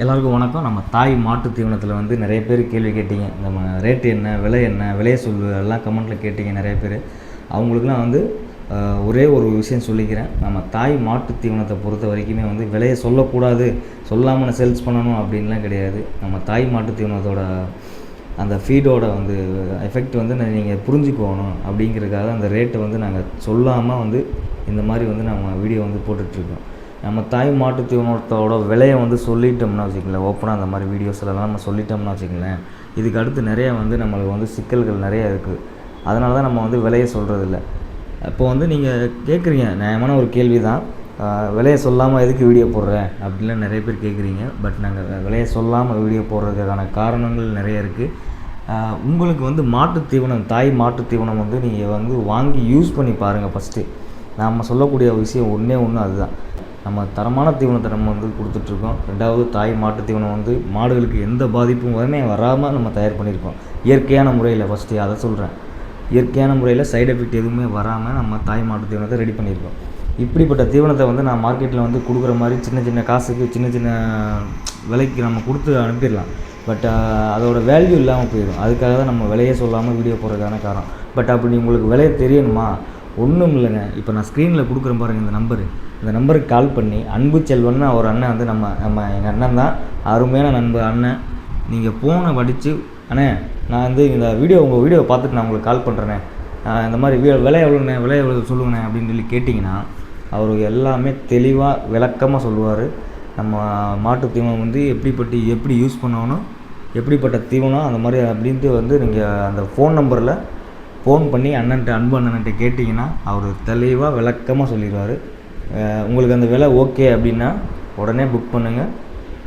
எல்லாருக்கும் வணக்கம். நம்ம தாய் மாட்டு தீவனத்தில் வந்து நிறைய பேர் கேள்வி கேட்டீங்க. நம்ம ரேட்டு என்ன விலை என்ன விலையை சொல்லு எல்லாம் கமெண்ட்டில் கேட்டீங்க நிறைய பேர். அவங்களுக்குலாம் வந்து ஒரே ஒரு விஷயம் சொல்லிக்கிறேன். நம்ம தாய் மாட்டு தீவனத்தை பொறுத்த வரைக்குமே வந்து விலையை சொல்லக்கூடாது. சொல்லாமல் சேல்ஸ் பண்ணணும் அப்படின்லாம் கிடையாது. நம்ம தாய் மாட்டு தீவனத்தோட அந்த ஃபீடோட வந்து எஃபெக்ட் வந்து நீங்கள் புரிஞ்சுக்கோணும் அப்படிங்கிறதுக்காக அந்த ரேட்டை வந்து நாங்கள் சொல்லாமல் வந்து இந்த மாதிரி வந்து நம்ம வீடியோ வந்து போட்டுட்ருக்கோம். நம்ம தாய் மாட்டு தீவனத்தோட விலையை வந்து சொல்லிட்டோம்னா வச்சுக்கங்களேன் ஓப்பனாக அந்த மாதிரி வீடியோஸ்லலாம் நம்ம சொல்லிட்டோம்னா வச்சுக்கங்களேன் இதுக்கு அடுத்து நிறைய வந்து நம்மளுக்கு வந்து சிக்கல்கள் நிறைய இருக்குது அதனால தான் நம்ம வந்து விலையை சொல்கிறதில்ல இப்போ வந்து நீங்கள் கேட்குறீங்க நியாயமான ஒரு கேள்வி தான் விலையை சொல்லாமல் எதுக்கு வீடியோ போடுறேன்? அப்படின்லாம் நிறைய பேர் கேட்குறீங்க பட் நாங்கள் விலையை சொல்லாமல் வீடியோ போடுறதுக்கான காரணங்கள் நிறைய இருக்குது உங்களுக்கு வந்து மாட்டுத் தீவனம் தாய் மாட்டுத் தீவனம் வந்து நீங்கள் வந்து வாங்கி யூஸ் பண்ணி பாருங்கள் ஃபஸ்ட்டு நாம் சொல்லக்கூடிய விஷயம் ஒன்றே ஒன்று அதுதான். நம்ம தரமான தீவனத்தை நம்ம வந்து கொடுத்துட்ருக்கோம். ரெண்டாவது தாய் மாட்டு தீவனம் வந்து மாடுகளுக்கு எந்த பாதிப்பும் வரமே வராமல் நம்ம தயார் பண்ணியிருக்கோம். இயற்கையான முறையில் ஃபஸ்ட்டு அதை சொல்கிறேன் இயற்கையான முறையில் சைடு எஃபெக்ட் எதுவுமே வராமல் நம்ம தாய் மாட்டு தீவனத்தை ரெடி பண்ணியிருக்கோம். இப்படிப்பட்ட தீவனத்தை வந்து நான் மார்க்கெட்டில் வந்து கொடுக்குற மாதிரி சின்ன சின்ன காசுக்கு சின்ன சின்ன விலைக்கு நம்ம கொடுத்து அனுப்பிடலாம். பட் அதோட வேல்யூ இல்லாமல் போயிடும். அதுக்காக தான் நம்ம விலையே சொல்லாமல் வீடியோ போடுறதுக்கான காரணம். பட் அப்படி உங்களுக்கு விலையை தெரியணுமா? ஒன்றும் இல்லைங்க. இப்போ நான் ஸ்க்ரீனில் கொடுக்குறேன் பாருங்கள் இந்த நம்பரு இந்த நம்பருக்கு கால் பண்ணி அன்பு செல்வன்னு ஒரு அண்ணன் வந்து நம்ம நம்ம எங்கள் அண்ணன் தான். அருமையான நண்பர் அண்ணன். நீங்கள் ஃபோனை படித்து அண்ணே நான் வந்து இந்த வீடியோ உங்கள் வீடியோவை பார்த்துட்டு நான் உங்களுக்கு கால் பண்ணுறேனே இந்த மாதிரி வீ விலை எவ்வளோண்ணே விலை எவ்வளோ சொல்லுங்கண்ணே அப்படின்னு சொல்லி கேட்டிங்கன்னா அவர் எல்லாமே தெளிவாக விளக்கமாக சொல்லுவார். நம்ம மாட்டு தீவனம் வந்து எப்படிப்பட்டு எப்படி யூஸ் பண்ணணும் எப்படிப்பட்ட தீவனம் அந்த மாதிரி அப்படின்ட்டு வந்து நீங்கள் அந்த ஃபோன் நம்பரில் ஃபோன் பண்ணி அண்ணன்ட்ட அன்பு அண்ணன்ட்ட கேட்டிங்கன்னா அவர் தெளிவாக விளக்கமாக சொல்லிடுவார். உங்களுக்கு அந்த விலை ஓகே அப்படின்னா உடனே புக் பண்ணுங்கள்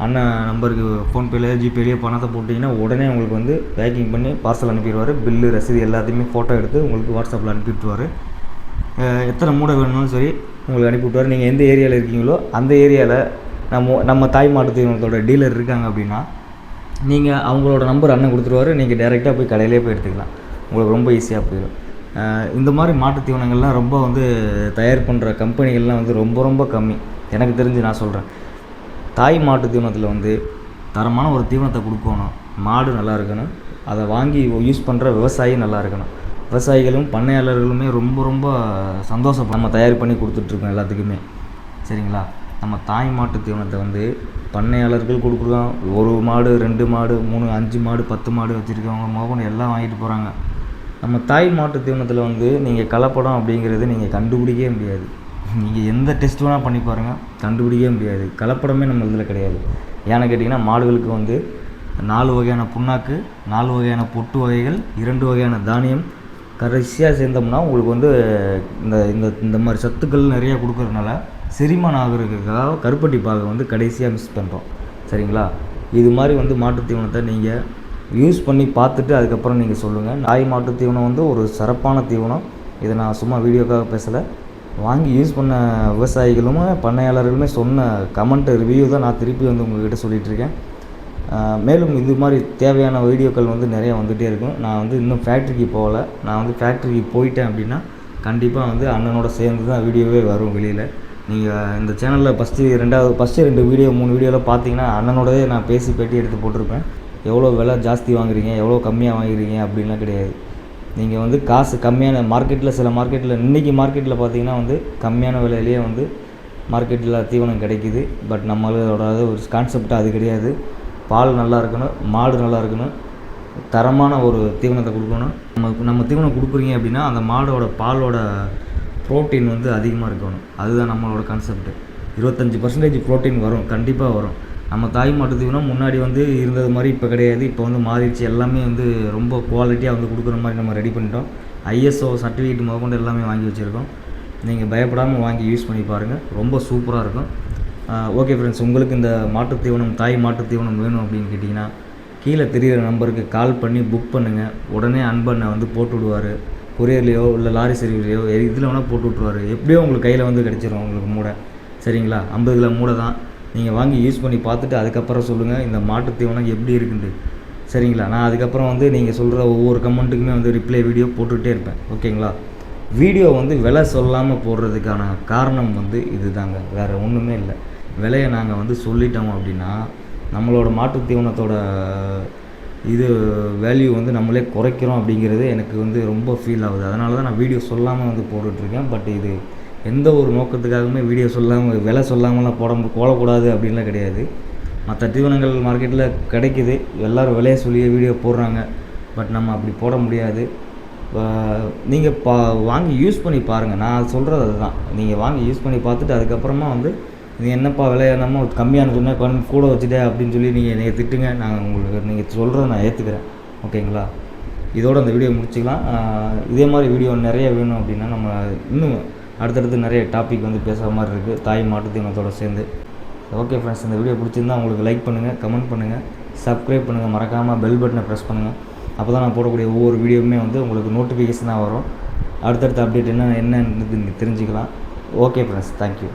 அண்ணன் நம்பருக்கு ஃபோன்பேலையோ ஜிபேலையோ பணத்தை போட்டிங்கன்னா உடனே உங்களுக்கு வந்து பேக்கிங் பண்ணி பார்சல் அனுப்பிடுவார். பில்லு ரசீது எல்லாத்தையுமே ஃபோட்டோ எடுத்து உங்களுக்கு வாட்ஸ்அப்பில் அனுப்பி விட்டுருவார் எத்தனை மூடை வேணும்னு சரி உங்களுக்கு அனுப்பி விட்டுவார் நீங்கள் எந்த ஏரியாவில் இருக்கீங்களோ அந்த ஏரியாவில் நம்ம நம்ம தாய் மாட்டு தீவனத்தோட டீலர் இருக்காங்க அப்படின்னா நீங்கள் அவங்களோட நம்பர் அண்ணன் கொடுத்துருவாரு. நீங்கள் டேரெக்டாக போய் கடையிலே போய் எடுத்துக்கலாம். உங்களுக்கு ரொம்ப ஈஸியாக போயிடும். இந்த மாதிரி மாட்டுத் தீவனங்கள்லாம் ரொம்ப வந்து தயார் பண்ணுற கம்பெனிகள்லாம் வந்து ரொம்ப ரொம்ப கம்மி. எனக்கு தெரிஞ்சு நான் சொல்கிறேன் தாய் மாட்டு தீவனத்தில் வந்து தரமான ஒரு தீவனத்தை கொடுக்கணும். மாடு நல்லா இருக்கணும். அதை வாங்கி யூஸ் பண்ணுற விவசாயி நல்லா இருக்கணும். விவசாயிகளும் பண்ணையாளர்களுமே ரொம்ப ரொம்ப சந்தோஷம் நம்ம தயார் பண்ணி கொடுத்துட்ருக்கோம் எல்லாத்துக்குமே. சரிங்களா? நம்ம தாய் மாட்டு தீவனத்தை வந்து பண்ணையாளர்கள் கொடுக்குறோம். ஒரு மாடு ரெண்டு மாடு மூணு அஞ்சு மாடு பத்து மாடு வச்சுருக்கவங்க மோகன் எல்லாம் வாங்கிட்டு போகிறாங்க நம்ம தாய் மாட்டு தீவனத்தில் வந்து நீங்கள் கலப்படம் அப்படிங்கிறது நீங்கள் கண்டுபிடிக்கவே முடியாது. நீங்கள் எந்த டெஸ்ட் வேணால் பண்ணி பாருங்கள் கண்டுபிடிக்கவே முடியாது. கலப்படமே நம்ம இதில் கிடையாது. ஏன்னு கேட்டிங்கன்னா மாடுகளுக்கு வந்து நாலு வகையான புண்ணாக்கு நாலு வகையான பொட்டு வகைகள் இரண்டு வகையான தானியம் கடைசியாக சேர்ந்தோம்னா உங்களுக்கு வந்து இந்த இந்த இந்த மாதிரி சத்துக்கள் நிறையா கொடுக்கறதுனால செரிமானம் ஆகிறதுக்காக கருப்பட்டி பாகை வந்து கடைசியாக மிஸ் பண்ணுறோம் சரிங்களா? இது மாதிரி வந்து மாட்டுத் தீவனத்தை நீங்கள் யூஸ் பண்ணி பார்த்துட்டு அதுக்கப்புறம் நீங்கள் சொல்லுங்கள் நாய் மாட்டு தீவனம் வந்து ஒரு சிறப்பான தீவனம். இதை நான் சும்மா வீடியோக்காக பேசலை. வாங்கி யூஸ் பண்ண விவசாயிகளும் பண்ணையாளர்களுமே சொன்ன கமெண்ட் ரிவ்யூ தான் நான் திருப்பி வந்து உங்கள்கிட்ட சொல்லிகிட்டு இருக்கேன். மேலும் இது மாதிரி தேவையான வீடியோக்கள் வந்து நிறையா வந்துகிட்டே இருக்கும். நான் வந்து இன்னும் ஃபேக்ட்ரிக்கு போகல. நான் வந்து ஃபேக்ட்ரிக்கு போயிட்டேன் அப்படின்னா கண்டிப்பாக வந்து அண்ணனோட சேர்ந்து தான் வீடியோவே வரும் வெளியில். நீங்கள் இந்த சேனலில் ஃபஸ்ட்டு ரெண்டாவது ஃபஸ்ட்டு ரெண்டு வீடியோ மூணு வீடியோவில் பார்த்தீங்கன்னா அண்ணனோடவே நான் பேசி பேட்டி எடுத்து போட்டிருப்பேன். எவ்வளோ விலை ஜாஸ்தி வாங்குறீங்க எவ்வளோ கம்மியாக வாங்குறீங்க அப்படின்லாம் கிடையாது. நீங்கள் வந்து காசு கம்மியான மார்க்கெட்டில் சில மார்க்கெட்டில் இன்றைக்கி மார்க்கெட்டில் பார்த்தீங்கன்னா வந்து கம்மியான விலையிலேயே வந்து மார்க்கெட்டில் தீவனம் கிடைக்கிது. பட் நம்மளோட அது ஒரு கான்செப்ட் அது கிடையாது. பால் நல்லா இருக்கணும் மாடு நல்லா இருக்கணும் தரமான ஒரு தீவனத்தை கொடுக்கணும். நம்ம நம்ம தீவனம் கொடுக்குறீங்க அப்படின்னா அந்த மாடோட பாலோட ப்ரோட்டீன் வந்து அதிகமாக இருக்கணும். அதுதான் நம்மளோட கான்செப்ட் இருபத்தஞ்சி பர்சன்டேஜ் ப்ரோட்டீன் வரும் கண்டிப்பாக வரும். நம்ம தாய் மாட்டு தீவனம் முன்னாடி வந்து இருந்தது மாதிரி இப்போ கிடையாது. இப்போ வந்து மாறிடுச்சு. எல்லாமே வந்து ரொம்ப குவாலிட்டியாக வந்து கொடுக்குற மாதிரி நம்ம ரெடி பண்ணிட்டோம். ஐஎஸ்ஓ சர்டிஃபிகேட் முதற்கொண்டு எல்லாமே வாங்கி வச்சுருக்கோம். நீங்கள் பயப்படாமல் வாங்கி யூஸ் பண்ணி பாருங்கள் ரொம்ப சூப்பராக இருக்கும். ஓகே ஃப்ரெண்ட்ஸ் உங்களுக்கு இந்த மாட்டுத் தீவனம் தாய் மாட்டுத் தீவனம் வேணும் அப்படின்னு கேட்டிங்கன்னா கீழே தெரியிற நம்பருக்கு கால் பண்ணி புக் பண்ணுங்கள் உடனே அன்பண்ணை வந்து போட்டு விடுவார். கொரியர்லேயோ இல்லை லாரி சர்வீஸ்லையோ இதில் வேணால் போட்டு விட்ருவாரு எப்படியோ உங்களுக்கு கையில் வந்து கிடச்சிரும் உங்களுக்கு மூடை. சரிங்களா? ஐம்பது கிலோ மூடை தான். நீங்கள் வாங்கி யூஸ் பண்ணி பார்த்துட்டு அதுக்கப்புறம் சொல்லுங்கள் இந்த மாட்டுத் தீவனம் எப்படி இருக்குன்ட்டு. சரிங்களா? நான் அதுக்கப்புறம் வந்து நீங்கள் சொல்கிற ஒவ்வொரு கமெண்ட்டுக்குமே வந்து ரிப்ளை வீடியோ போட்டுகிட்டே இருப்பேன். ஓகேங்களா? வீடியோ வந்து விலை சொல்லாமல் போடுறதுக்கான காரணம் வந்து இதுதாங்க. வேறு ஒன்றுமே இல்லை. விலையை நாங்கள் வந்து சொல்லிட்டோம் அப்படின்னா நம்மளோட மாட்டுத் தீவனத்தோட இது வேல்யூ வந்து நம்மளே குறைக்கிறோம் அப்படிங்கிறது எனக்கு வந்து ரொம்ப ஃபீல் ஆகுது. அதனால தான் நான் வீடியோ சொல்லாமல் வந்து போட்டுட்ருக்கேன் பட் இது எந்த ஒரு நோக்கத்துக்காகவுமே வீடியோ சொல்லாமல் விலை சொல்லாமலாம் போட போடக்கூடாது அப்படின்லாம் கிடையாது. மற்ற தீவனங்கள் மார்க்கெட்டில் கிடைக்கிது. எல்லோரும் விலையை சொல்லியே வீடியோ போடுறாங்க. பட் நம்ம அப்படி போட முடியாது. நீங்கள் பா வாங்கி யூஸ் பண்ணி பாருங்கள் நான் சொல்கிறது அதுதான். நீங்கள் வாங்கி யூஸ் பண்ணி பார்த்துட்டு அதுக்கப்புறமா வந்து நீங்கள் என்னப்பா விலை? என்னமோ கம்மியான சொன்னால் கொஞ்சம் கூட வச்சுட்டே அப்படின்னு சொல்லி நீங்கள் நீங்கள் திட்டுங்க. நான் உங்களுக்கு நீங்கள் சொல்கிறத நான் ஏற்றுக்கிறேன் ஓகேங்களா? இதோட அந்த வீடியோ முடிச்சுக்கலாம். இதே மாதிரி வீடியோ நிறைய வேணும் அப்படின்னா நம்ம இன்னும் அடுத்தடுத்து நிறைய டாபிக் வந்து பேசுகிற மாதிரி இருக்குது தாய் மாட்டு தீவனத்தோட சேர்ந்து. ஓகே ஃப்ரெண்ட்ஸ் இந்த வீடியோ பிடிச்சிருந்தா உங்களுக்கு லைக் பண்ணுங்கள் கமெண்ட் பண்ணுங்கள் சப்ஸ்கிரைப் பண்ணுங்கள் மறக்காமல் பெல் பட்டனை ப்ரெஸ் பண்ணுங்கள் அப்போ தான் நான் போடக்கூடிய ஒவ்வொரு வீடியோவுமே வந்து உங்களுக்கு நோட்டிஃபிகேஷனாக வரும். அடுத்தடுத்த அப்டேட் என்ன என்னன்னு நீங்கள் தெரிஞ்சுக்கலாம். Okay friends thank you